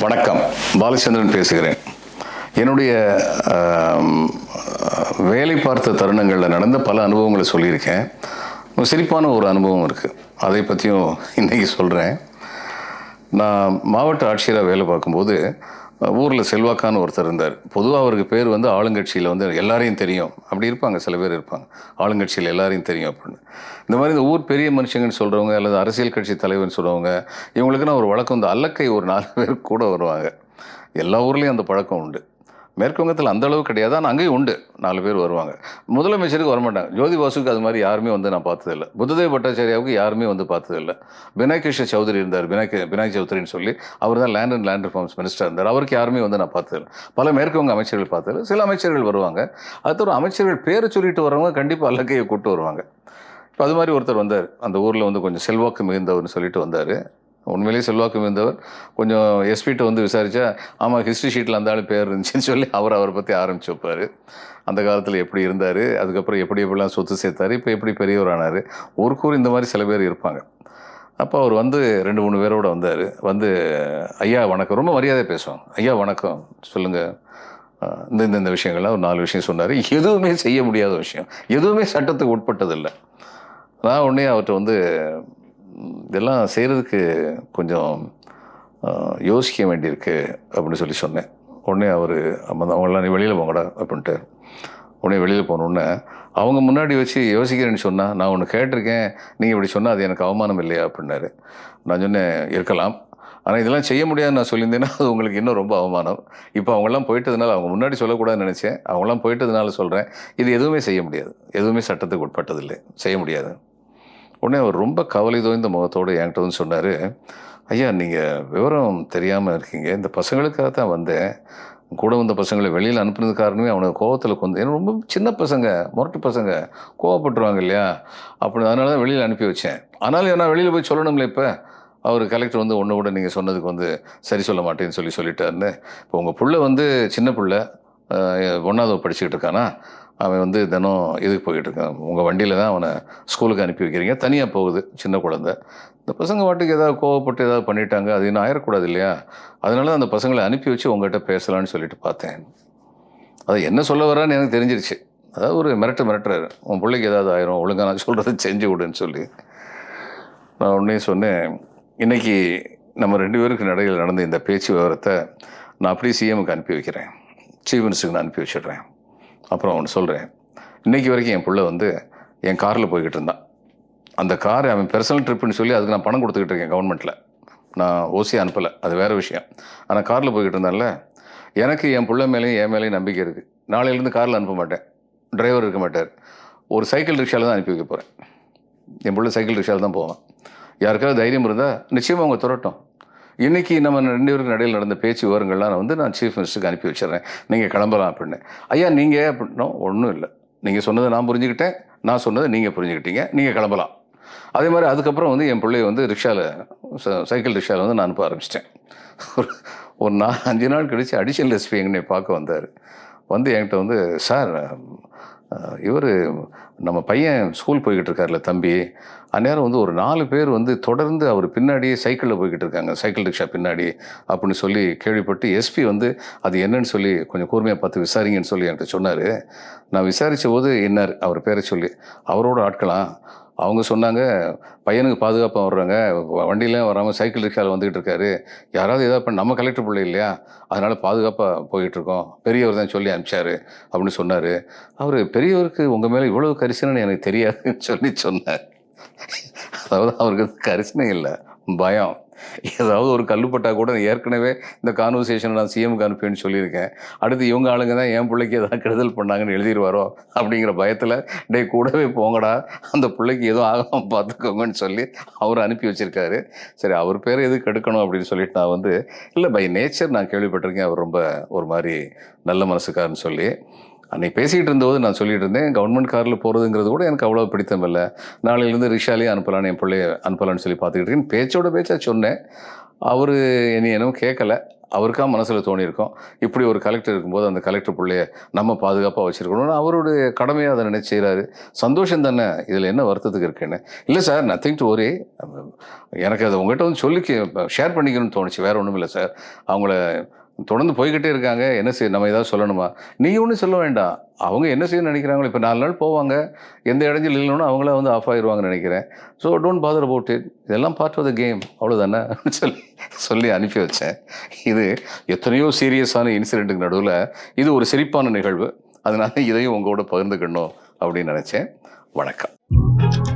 வணக்கம். பாலச்சந்திரன் பேசுகிறேன். என்னுடைய வேலை பார்த்த தருணங்களில் நடந்த பல அனுபவங்களை சொல்லியிருக்கேன். சிரிப்பான ஒரு அனுபவம் இருக்குது அதை பற்றியும் இன்றைக்கி சொல்கிறேன் நான் மாவட்ட ஆட்சியராக வேலை பார்க்கும்போது ஊரில் செல்வாக்கான ஒருத்தர் இருந்தார். பொதுவாக அவருக்கு பேர் வந்து ஆளுங்கட்சியில் வந்து எல்லாரையும் தெரியும். அப்படி இருப்பாங்க சில பேர் இருப்பாங்க. ஆளுங்கட்சியில் எல்லாரையும் தெரியும் அப்படின்னு. இந்த மாதிரி இந்த ஊர் பெரிய மனுஷங்கன்னு சொல்கிறவங்க அல்லது அரசியல் கட்சி தலைவர்னு சொல்கிறவங்க இவங்களுக்குன்னா ஒரு வழக்கம் இந்த அல்லக்கை ஒரு நாலு பேர் கூட வருவாங்க. எல்லா ஊர்லேயும் அந்த பழக்கம் உண்டு. மேற்குவங்கத்தில் அந்த அளவு கிடையாது. ஆனால் அங்கேயும் உண்டு. நாலு பேர் வருவாங்க. முதலமைச்சருக்கு வரமாட்டாங்க. ஜோதி பாசுக்கு அது மாதிரி யாருமே வந்து நான் பார்த்ததில்லை. புத்ததேவ் பட்டாச்சாரியாவுக்கு யாருமே வந்து பார்த்ததில்ல. பினாய் கிருஷ்ண சௌதரி இருந்தார். பினாய் பினாய் சௌத்ரின்னு சொல்லி அவர் தான் land and land reforms minister இருந்தார். அவருக்கு யாருமே வந்து நான் பார்த்ததில்லை. பல மேற்குவங்க அமைச்சர்கள் பார்த்ததில்ல. சில அமைச்சர்கள் வருவாங்க. அது ஒரு அமைச்சர்கள் பேரை சொல்லிட்டு வரவங்க கண்டிப்பாக அல்லக்கையை கூப்பிட்டு வருவாங்க. இப்போ அது மாதிரி ஒருத்தர் வந்தார். அந்த ஊரில் வந்து கொஞ்சம் செல்வாக்கு மிகுந்தவர்னு சொல்லிட்டு வந்தார். உண்மையிலேயே செல்வாக்கு இருந்தவர் கொஞ்சம் எஸ்பிட்ட வந்து விசாரித்தா ஆமாம் ஹிஸ்ட்ரி ஷீட்டில் அந்த ஆள் பேர் இருந்துச்சுன்னு சொல்லி அவர் அவரை பற்றி ஆரம்பிச்சு வைப்பார். அந்த காலத்தில் எப்படி இருந்தார் அதுக்கப்புறம் எப்படி எப்படிலாம் சொத்து சேர்த்தார் இப்போ எப்படி பெரியவர் ஆனார். ஊருக்கூர் இந்த மாதிரி சில பேர் இருப்பாங்க. அப்போ அவர் வந்து ரெண்டு மூணு பேரோட வந்தார். வந்து ஐயா வணக்கம். ரொம்ப மரியாதையாக பேசுவாங்க. ஐயா வணக்கம். சொல்லுங்கள் இந்த இந்த இந்த விஷயங்கள்லாம் ஒரு நாலு விஷயம் சொன்னார். எதுவுமே செய்ய முடியாத விஷயம். எதுவுமே சட்டத்துக்கு உட்பட்டதில்லை. நான் உடனே அவர்கிட்ட வந்து இதெல்லாம் செய்கிறதுக்கு கொஞ்சம் யோசிக்க வேண்டியிருக்கு அப்படின்னு சொல்லி சொன்னேன். உடனே அவர் அவங்களாம் நீ வெளியில் போங்கடா அப்படின்ட்டு. உடனே வெளியில் போனோடனே அவங்க முன்னாடி வச்சு யோசிக்கிறேன்னு சொன்னால் நான் ஒன்று கேட்டிருக்கேன். நீங்கள் இப்படி சொன்னால் அது எனக்கு அவமானம் இல்லையா? அப்படின்னாரு. நான் சொன்னேன் இருக்கலாம். ஆனால் இதெல்லாம் செய்ய முடியாதுன்னு நான் சொல்லியிருந்தேன்னா அது உங்களுக்கு இன்னும் ரொம்ப அவமானம். இப்போ அவங்கெல்லாம் போயிட்டதுனால அவங்க முன்னாடி சொல்லக்கூடாதுன்னு நினச்சேன். அவங்களாம் போயிட்டதுனால சொல்கிறேன் இது எதுவுமே செய்ய முடியாது. எதுவுமே சட்டத்துக்கு உட்பட்டதில்லை. செய்ய முடியாது. உடனே அவர் ரொம்ப கவலை தோய்ந்த முகத்தோடு என்கிட்ட வந்து சொன்னார் ஐயா நீங்கள் விவரம் தெரியாமல் இருக்கீங்க. இந்த பசங்களுக்காக தான் வந்தேன். கூட வந்த பசங்களை வெளியில் அனுப்புனது காரணமே அவனுக்கு கோவத்தில் கொண்டு ஏன்னா ரொம்ப சின்ன பசங்க முரட்டு பசங்க கோவப்பட்டுருவாங்க இல்லையா? அப்படி அதனால தான் வெளியில் அனுப்பி வச்சேன். ஆனாலும் நான் வெளியில் போய் சொல்லணும்ல இப்போ? அவர் கலெக்டர் வந்து ஒன்று கூட நீங்கள் சொன்னதுக்கு வந்து சரி சொல்ல மாட்டேன்னு சொல்லி சொல்லிட்டாருன்னு. இப்போ உங்கள் பிள்ளை வந்து சின்ன பிள்ளை ஒன்றாவது படிச்சுக்கிட்டு இருக்கானா? அவன் வந்து தினம் இதுக்கு போய்கிட்டு இருக்கான். உங்கள் வண்டியில் தான் அவனை ஸ்கூலுக்கு அனுப்பி வைக்கிறீங்க. தனியாக போகுது சின்ன குழந்தை. இந்த பசங்க வாட்டுக்கு ஏதாவது கோவப்பட்டு ஏதாவது பண்ணிட்டாங்க அது இன்னும் ஆயிடக்கூடாது இல்லையா? அதனால தான் அந்த பசங்களை அனுப்பி வச்சு உங்கள்கிட்ட பேசலான்னு சொல்லிட்டு பார்த்தேன். அது என்ன சொல்ல வரான்னு எனக்கு தெரிஞ்சிருச்சு. அதாவது ஒரு மிரட்டு மிரட்டுறாரு. உன் பிள்ளைக்கு ஏதாவது ஆயிரும் ஒழுங்கா நான் சொல்கிறத செஞ்சு விடுன்னு சொல்லி. நான் உடனே சொன்னேன் இன்னைக்கு நம்ம ரெண்டு பேருக்கு நடையில் நடந்த இந்த பேச்சு விவரத்தை நான் அப்படியே சிஎம்க்கு அனுப்பி வைக்கிறேன். சீஃப் மினிஸ்டருக்கு நான் அனுப்பி வச்சிடுறேன். அப்புறம் ஒன்று சொல்கிறேன் இன்றைக்கி வரைக்கும் என் பிள்ளை வந்து என் காரில் போய்கிட்டு இருந்தான். அந்த கார் அவன் பெர்சனல் ட்ரிப்புன்னு சொல்லி அதுக்கு நான் பணம் கொடுத்துக்கிட்டு இருக்கேன் கவர்மெண்ட்டில் நான் ஓசி அனுப்பலை. அது வேறு விஷயம். ஆனால் காரில் போய்கிட்டு இருந்தால எனக்கு என் பிள்ளை மேலேயும் என் மேலேயும் நம்பிக்கை இருக்குது நாளையிலேருந்து காரில் அனுப்ப மாட்டேன். டிரைவர் இருக்க மாட்டார். ஒரு சைக்கிள் ரிக்ஷாவில் தான் அனுப்பி வைக்க போகிறேன் என் பிள்ளை சைக்கிள் ரிக்ஷாவில் தான் போவான். யாருக்காவது தைரியம் இருந்தால் நிச்சயமாக அவங்க துரட்டும். இன்றைக்கி நம்ம ரெண்டு பேருக்கு நடையில் நடந்த பேச்சு விவரங்கள்லாம் நான் வந்து நான் சீஃப் மினிஸ்டருக்கு அனுப்பி வச்சிடுறேன். நீங்கள் கிளம்பலாம் அப்படின்னு. ஐயா நீங்கள் அப்படின்னா ஒன்றும் இல்லை. நீங்கள் சொன்னதை நான் புரிஞ்சுக்கிட்டேன். நான் சொன்னதை நீங்கள் புரிஞ்சுக்கிட்டீங்க. நீங்கள் கிளம்பலாம். அதே மாதிரி அதுக்கப்புறம் வந்து என் பிள்ளைய வந்து ரிக்ஷாவில் சைக்கிள் ரிக்ஷாவில் வந்து நான் அனுப்ப ஆரம்பிச்சிட்டேன். ஒரு ஒரு நாலு அஞ்சு நாள் கழித்து அடிஷனல் எஸ்பி எங்கன்னு பார்க்க வந்தார். வந்து என்கிட்ட வந்து சார் இவர் நம்ம பையன் ஸ்கூல் போய்கிட்டு இருக்கார்ல தம்பி. அந்நேரம் வந்து ஒரு நாலு பேர் வந்து தொடர்ந்து அவர் பின்னாடியே சைக்கிளில் போய்கிட்டு இருக்காங்க. சைக்கிள் ரிக்ஷா பின்னாடி அப்படின்னு சொல்லி கேள்விப்பட்டு எஸ்பி வந்து அது என்னன்னு சொல்லி கொஞ்சம் கூர்மையாக பார்த்து விசாரிங்கன்னு சொல்லி என்கிட்ட சொன்னார். நான் விசாரித்த போது என்னார் அவர் பேரை சொல்லி. அவரோட ஆட்களாம் அவங்க சொன்னாங்க பையனுக்கு பாதுகாப்பாக வர்றாங்க வண்டியிலாம் வராமல் சைக்கிள் ரிக்ஷாவில் வந்துகிட்டு இருக்காரு. யாராவது ஏதாவது பண்ண நம்ம கலெக்டர் பிள்ளை இல்லையா? அதனால் பாதுகாப்பாக போயிட்டுருக்கோம் பெரியவர் தான் சொல்லி அனுப்பிச்சாரு அப்படின்னு சொன்னார். அவர் பெரியவருக்கு உங்கள் மேலே இவ்வளோ கரிசனைன்னு எனக்கு தெரியாதுன்னு சொல்லி சொன்னார். அதாவது அவருக்கு கரிசனை இல்லை பயம். ஏதாவது ஒரு கல்லுப்பட்டா கூட ஏற்கனவே இந்த கான்வர்சேஷனை நான் சிஎம்க்கு அனுப்பின்னு சொல்லியிருக்கேன். அடுத்து இவங்க ஆளுங்க தான் என் பிள்ளைக்கு ஏதாவது கெடுதல் பண்ணாங்கன்னு எழுதிடுவாரோ அப்படிங்கிற பயத்தில் டே கூடவே போங்கடா. அந்த பிள்ளைக்கு எதுவும் ஆகாமல் பார்த்துக்கோங்கன்னு சொல்லி அவர் அனுப்பி வச்சுருக்காரு. சரி அவர் பேர் எது கெடுக்கணும்? அப்படின்னு சொல்லிட்டு நான் வந்து இல்லை பை நேச்சர் நான் கேள்விப்பட்டிருக்கேன். அவர் ரொம்ப ஒரு மாதிரி நல்ல மனசுக்காரன்னு சொல்லி. அன்னைக்கு பேசிகிட்டு இருந்தபோது நான் சொல்லிட்டு இருந்தேன் கவர்மெண்ட் காரில் போகிறதுங்கிறது கூட எனக்கு அவ்வளோ பிடித்தம் இல்லை நாளையிலேருந்து ரிக்ஷாலேயே அனுப்பலான்னு என் பிள்ளைய அனுப்பலான்னு சொல்லி பார்த்துக்கிட்டு இருக்கேன். பேச்சோட பேச்சாக சொன்னேன். அவர் என்னை என்னவும் கேட்கல. அவருக்கா மனசில் தோணியிருக்கோம். இப்படி ஒரு கலெக்டர் இருக்கும்போது அந்த கலெக்டர் பிள்ளைய நம்ம பாதுகாப்பாக வச்சுருக்கணும்னு அவருடைய கடமையை அதை நினைச்சு செய்கிறாரு சந்தோஷம் தானே? இதில் என்ன வருத்தத்துக்கு இருக்குன்னு. இல்லை சார் நத்திங் டு ஒரே எனக்கு அதை உங்கள்கிட்ட வந்து சொல்லி ஷேர் பண்ணிக்கணும்னு தோணுச்சு. வேறு ஒன்றும் இல்லை சார். அவங்கள தொடர்ந்து போய்கிட்டே இருக்காங்க. என்ன செய்ய நம்ம ஏதாவது சொல்லணுமா? நீ ஒன்றும் சொல்ல வேண்டாம். அவங்க என்ன செய்யணும்னு நினைக்கிறாங்களோ இப்போ நாலு நாள் போவாங்க. எந்த இடைஞ்சல் இல்லைன்னு அவங்கள வந்து ஆஃப் ஆயிடுவாங்கன்னு நினைக்கிறேன். So don't bother about it இதெல்லாம் பார்ட் ஆஃப் த கேம் அவ்வளோதானே சொல்லி சொல்லி அனுப்பி வச்சேன். இது எத்தனையோ சீரியஸான இன்சிடெண்ட்டுக்கு நடுவில் இது ஒரு சிரிப்பான நிகழ்வு. அதனால இதையும் உங்களோட பகிர்ந்துக்கணும் அப்படின்னு நினச்சேன். வணக்கம்.